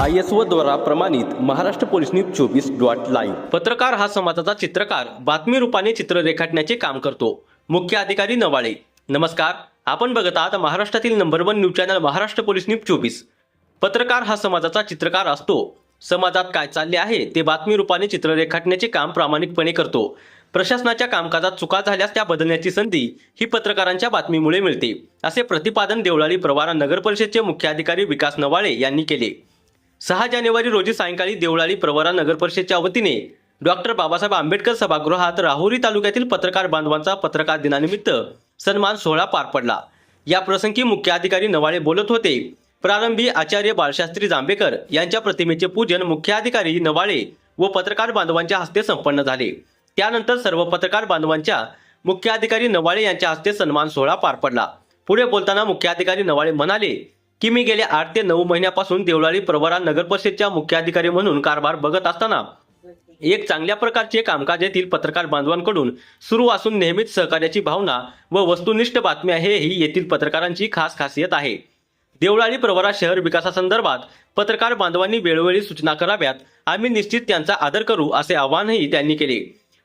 I S O द्वारा प्रमाणित Maharashtra police news चोवीस डॉट लाईव्ह. पत्रकार हा समाजाचा चित्रकार बातमी रूपाने चित्र रेखाटण्याचे काम करतो. मुख्य अधिकारी नवाळे. नमस्कार आपण बघत आहात महाराष्ट्रातील number one news channel Maharashtra police news चोवीस. पत्रकार हा समाजाचा चित्रकार असतो. समाजात काय चालले आहे ते बातमी रूपाने चित्र रेखाटण्याचे काम प्रामाणिकपणे करतो. प्रशासनाच्या कामकाजात चुका झाल्यास त्या बदलण्याची संधी ही पत्रकारांच्या बातमीमुळे मिळते असे प्रतिपादन देवळाली प्रवारा नगर परिषदचे मुख्याधिकारी विकास नवाळे यांनी केले. सहा जानेवारी रोजी सायंकाळी देवळाली प्रवरा नगर वतीने डॉक्टर बाबासाहेब आंबेडकर सभागृहात राहुरी तालुक्यातील पत्रकार बांधवांचा पत्रकार दिनानिमित्त सन्मान सोहळा पार पडला. या प्रसंगी मुख्याधिकारी नवाळे बोलत होते. प्रारंभी आचार्य बाळशास्त्री जांभेकर यांच्या प्रतिमेचे पूजन मुख्याधिकारी नवाळे व पत्रकार बांधवांच्या हस्ते संपन्न झाले. त्यानंतर सर्व पत्रकार बांधवांच्या मुख्याधिकारी नवाळे यांच्या हस्ते सन्मान सोहळा पार पडला. पुढे बोलताना मुख्याधिकारी नवाळे म्हणाले की मी गेल्या आठ ते नऊ महिन्यापासून देवळाली प्रवरा नगर परिषदच्या मुख्याधिकारी म्हणून कारभार बघत असताना एक चांगल्या प्रकारचे कामकाज येथील पत्रकार बांधवांकडून सुरू असून नेहमीच सहकार्याची भावना व वस्तुनिष्ठ बातम्या हे ही येथील पत्रकारांची खास खासियत आहे. देवळाली प्रवरा शहर विकासासंदर्भात पत्रकार बांधवांनी वेळोवेळी सूचना कराव्यात. आम्ही निश्चित त्यांचा आदर करू असे आवाहनही त्यांनी केले.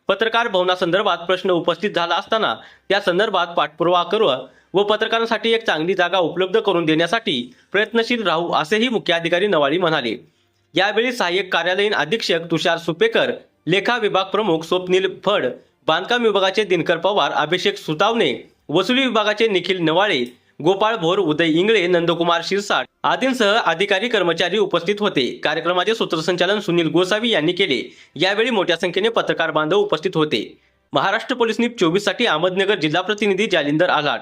पत्रकार भवनासंदर्भात प्रश्न उपस्थित झाला असताना त्या संदर्भात पाठपुरावा करू व पत्रकारांसाठी एक चांगली जागा उपलब्ध करून देण्यासाठी प्रयत्नशील राहू असेही मुख्याधिकारी नवाळी म्हणाले. यावेळी सहाय्यक कार्यालयीन अधीक्षक तुषार सुपेकर लेखा विभाग प्रमुख स्वप्नील फड बांधकाम विभागाचे दिनकर पवार अभिषेक सुतावणे वसुली विभागाचे निखिल नवाळे गोपाळ भोर उदय इंगळे नंदकुमार शिरसाट आदींसह अधिकारी कर्मचारी उपस्थित होते. कार्यक्रमाचे सूत्रसंचालन सुनील गोसावी यांनी केले. यावेळी मोठ्या संख्येने पत्रकार बांधव उपस्थित होते. महाराष्ट्र पोलीस न्यूज चोवीससाठी अहमदनगर जिल्हा प्रतिनिधी जालिंदर आलाट